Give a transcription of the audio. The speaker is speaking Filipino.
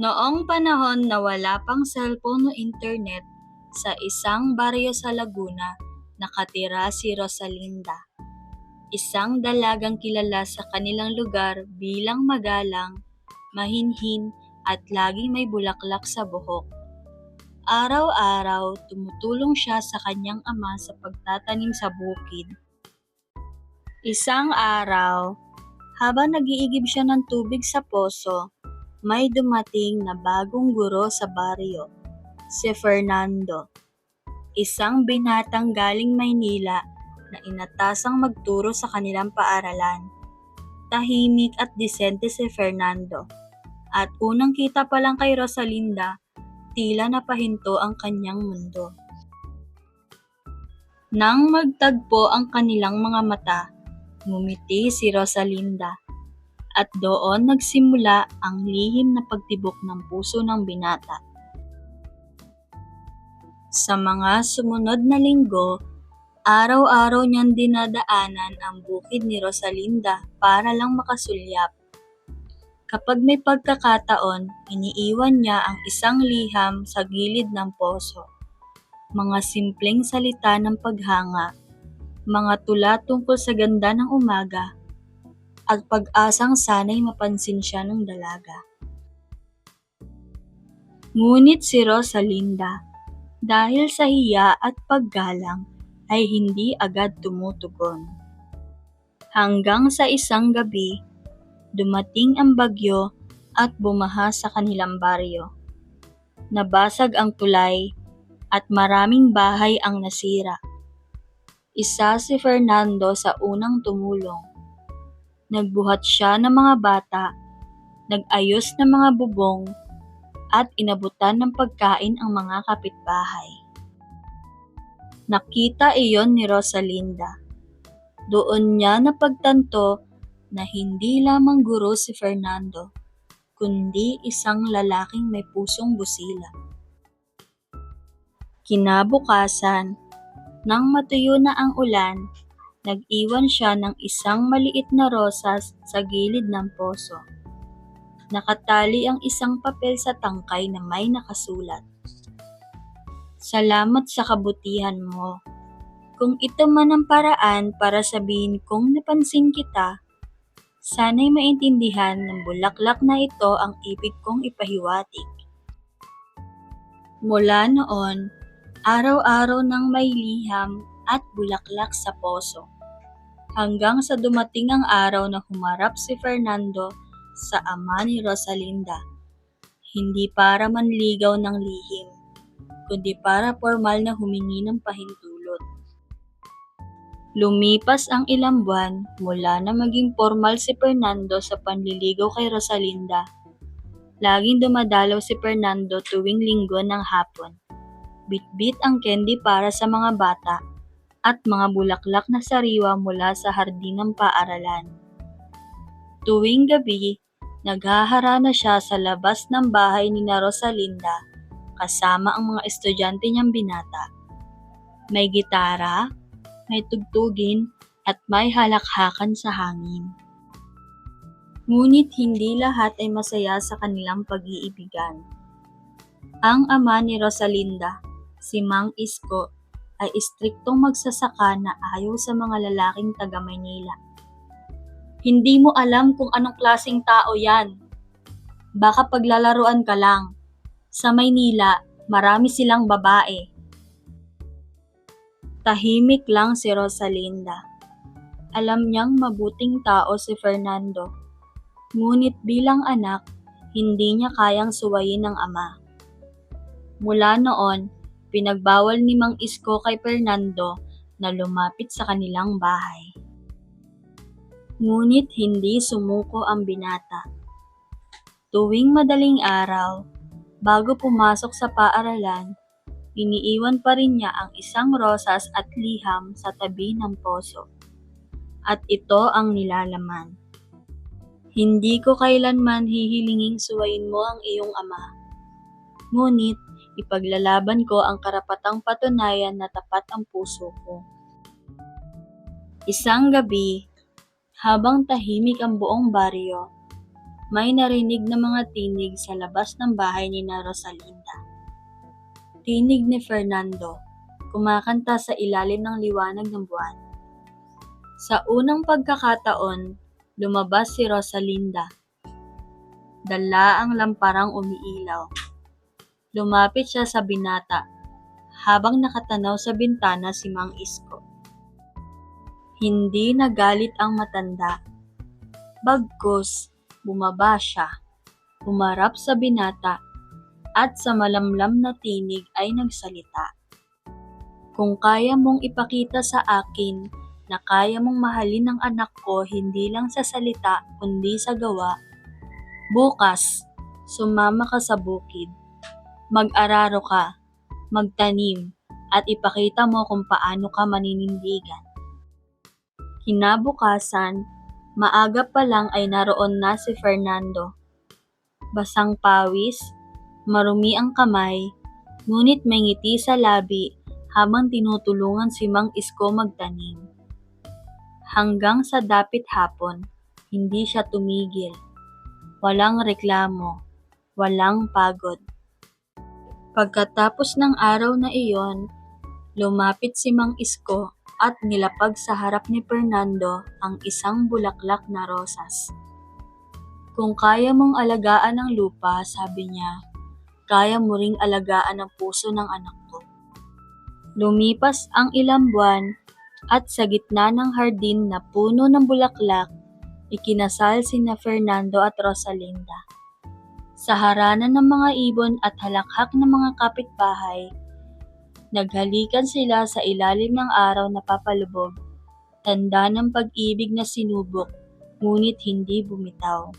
Noong panahon na wala pang cellphone o internet, sa isang baryo sa Laguna, nakatira si Rosalinda. Isang dalagang kilala sa kanilang lugar bilang magalang, mahinhin at laging may bulaklak sa buhok. Araw-araw, tumutulong siya sa kanyang ama sa pagtatanim sa bukid. Isang araw, habang nag-iigib siya ng tubig sa poso, may dumating na bagong guro sa baryo, si Fernando. Isang binatang galing Maynila na inatasang magturo sa kanilang paaralan. Tahimik at disente si Fernando. At unang kita pa lang kay Rosalinda, tila napahinto ang kanyang mundo. Nang magtagpo ang kanilang mga mata, ngumiti si Rosalinda. At doon nagsimula ang lihim na pagtibok ng puso ng binata. Sa mga sumunod na linggo, araw-araw niyang dinadaanan ang bukid ni Rosalinda para lang makasulyap. Kapag may pagkakataon, iniiwan niya ang isang liham sa gilid ng poso. Mga simpleng salita ng paghanga, mga tula tungkol sa ganda ng umaga, at pag-asang sana'y mapansin siya ng dalaga. Ngunit si Rosalinda, dahil sa hiya at paggalang, ay hindi agad tumutugon. Hanggang sa isang gabi, dumating ang bagyo at bumaha sa kanilang baryo. Nabasag ang tulay at maraming bahay ang nasira. Isa si Fernando sa unang tumulong. Nagbuhat siya ng mga bata, nag-ayos ng mga bubong, at inabutan ng pagkain ang mga kapitbahay. Nakita iyon ni Rosalinda. Doon niya napagtanto na hindi lamang guro si Fernando, kundi isang lalaking may pusong busila. Kinabukasan, nang matuyo na ang ulan, nag-iwan siya ng isang maliit na rosas sa gilid ng poso. Nakatali ang isang papel sa tangkay na may nakasulat. Salamat sa kabutihan mo. Kung ito man ang paraan para sabihin kong napansin kita, sana'y maintindihan ng bulaklak na ito ang ibig kong ipahiwatig. Mula noon, araw-araw nang may liham at bulaklak sa poso. Hanggang sa dumating ang araw na humarap si Fernando sa ama ni Rosalinda. Hindi para manligaw ng lihim, kundi para formal na humingi ng pahintulot. Lumipas ang ilang buwan mula na maging formal si Fernando sa panliligaw kay Rosalinda. Laging dumadalaw si Fernando tuwing linggo ng hapon. Bitbit ang candy para sa mga bata at mga bulaklak na sariwa mula sa hardin ng paaralan. Tuwing gabi, Naghahara na siya sa labas ng bahay ni na Rosalinda kasama ang mga estudyante niyang binata. May gitara, may tugtugin, at may halakhakan sa hangin. Ngunit hindi lahat ay masaya sa kanilang pag-iibigan. Ang ama ni Rosalinda, si Mang Isko, ay istriktong magsasaka na ayaw sa mga lalaking taga Maynila hindi mo alam kung anong klasing tao yan. Baka paglalaruan ka lang. Sa Maynila, marami silang babae. Tahimik lang si Rosalinda. Alam niyang mabuting tao si Fernando. Ngunit bilang anak, hindi niya kayang suwayin ng ama. Mula noon, pinagbawal ni Mang Isko kay Fernando na lumapit sa kanilang bahay. Ngunit hindi sumuko ang binata. Tuwing madaling araw, bago pumasok sa paaralan, iniiwan pa rin niya ang isang rosas at liham sa tabi ng poso. At ito ang nilalaman. Hindi ko kailanman hihilinging suwayin mo ang iyong ama. Ngunit, ipaglalaban ko ang karapatang patunayan na tapat ang puso ko. Isang gabi, habang tahimik ang buong baryo, may narinig na mga tinig sa labas ng bahay ni na Rosalinda. Tinig ni Fernando, kumakanta sa ilalim ng liwanag ng buwan. Sa unang pagkakataon, lumabas si Rosalinda. Dala ang lamparang umiilaw. Lumapit siya sa binata habang nakatanaw sa bintana si Mang Isko. Hindi nagalit ang matanda. Bagkus, bumaba siya, humarap sa binata, at sa malamlam na tinig ay nagsalita. Kung kaya mong ipakita sa akin na kaya mong mahalin ang anak ko hindi lang sa salita kundi sa gawa, bukas, sumama ka sa bukid. Mag-araro ka, magtanim, at ipakita mo kung paano ka maninindigan. Kinabukasan, maaga pa lang ay naroon na si Fernando. Basang pawis, marumi ang kamay, ngunit may ngiti sa labi habang tinutulungan si Mang Isko magtanim. Hanggang sa dapit hapon, hindi siya tumigil. Walang reklamo, walang pagod. Pagkatapos ng araw na iyon, lumapit si Mang Isko at nilapag sa harap ni Fernando ang isang bulaklak na rosas. Kung kaya mong alagaan ang lupa, sabi niya, kaya mo ring alagaan ang puso ng anak ko. Lumipas ang ilang buwan at sa gitna ng hardin na puno ng bulaklak, ikinasal sina Fernando at Rosalinda. Sa haranan ng mga ibon at halakhak ng mga kapitbahay, naghalikan sila sa ilalim ng araw na papalubog, tanda ng pag-ibig na sinubok, ngunit hindi bumitaw.